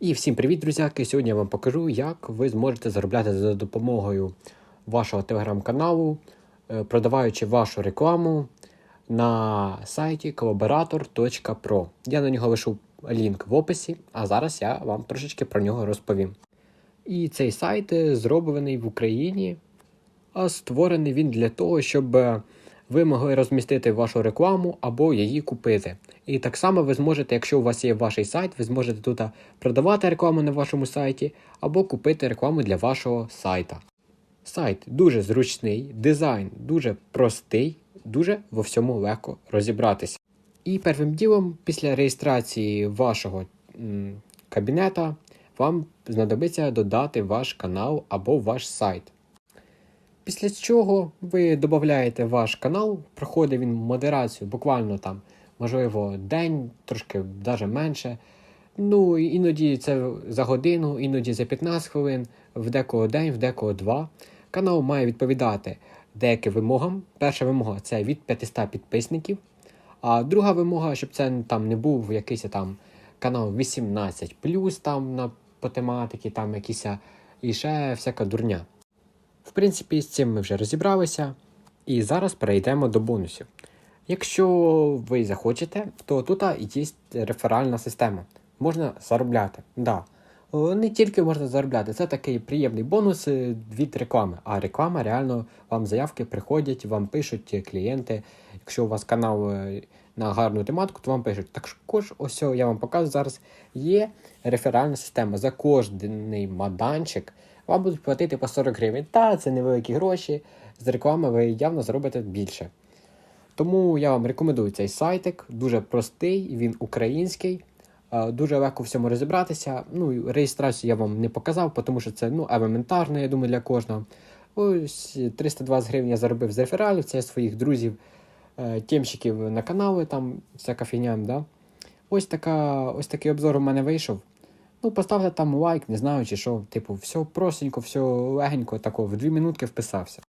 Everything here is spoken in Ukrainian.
І всім привіт, друзяки! Сьогодні я вам покажу, як ви зможете заробляти за допомогою вашого телеграм-каналу, е, продаваючи вашу рекламу на сайті collaborator.pro. Я на нього лишу лінк в описі, а зараз я вам трошечки про нього розповім. І цей сайт е, зроблений в Україні, а створений він для того, щоб е, ви могли розмістити вашу рекламу або її купити. І так само ви зможете, якщо у вас є ваш сайт, ви зможете тут продавати рекламу на вашому сайті або купити рекламу для вашого сайта. Сайт дуже зручний, дизайн дуже простий, дуже во всьому легко розібратися. І першим ділом, після реєстрації вашого м, кабінета, вам знадобиться додати ваш канал або ваш сайт. Після чого ви додаєте ваш канал, проходить він модерацію буквально там, можливо, день, трошки навіть менше. Ну, іноді це за годину, іноді за 15 хвилин, в декого день, в декого два. Канал має відповідати деяким вимогам. Перша вимога це від 500 підписників. А друга вимога, щоб це там не був якийсь там канал 18 там на по тематиці, там якісь і ще всяка дурня. Принципі, з цим ми вже розібралися. І зараз перейдемо до бонусів. Якщо ви захочете, то тут є реферальна система. Можна заробляти. Да. Не тільки можна заробляти, це такий приємний бонус е, від реклами. А реклама реально вам заявки приходять, вам пишуть клієнти. Якщо у вас канал е, на гарну тематику, то вам пишуть. Також ось я вам показую зараз. Є реферальна система. За кожний маданчик вам будуть платити по 40 гривень. Та це невеликі гроші. З реклами ви явно зробите більше. Тому я вам рекомендую цей сайтик, дуже простий, він український, е, дуже легко всьому розібратися. Ну, реєстрацію я вам не показав, тому що це ну, елементарно, я думаю, для кожного. Ось 320 гривень я заробив з рефералів, це своїх друзів, е, тємщиків на канали, там всяка фігня. Да? Ось, така, ось такий обзор у мене вийшов. Ну, поставте там лайк, не знаю чи що. Типу, все простенько, все легенько, тако, в дві минутки вписався.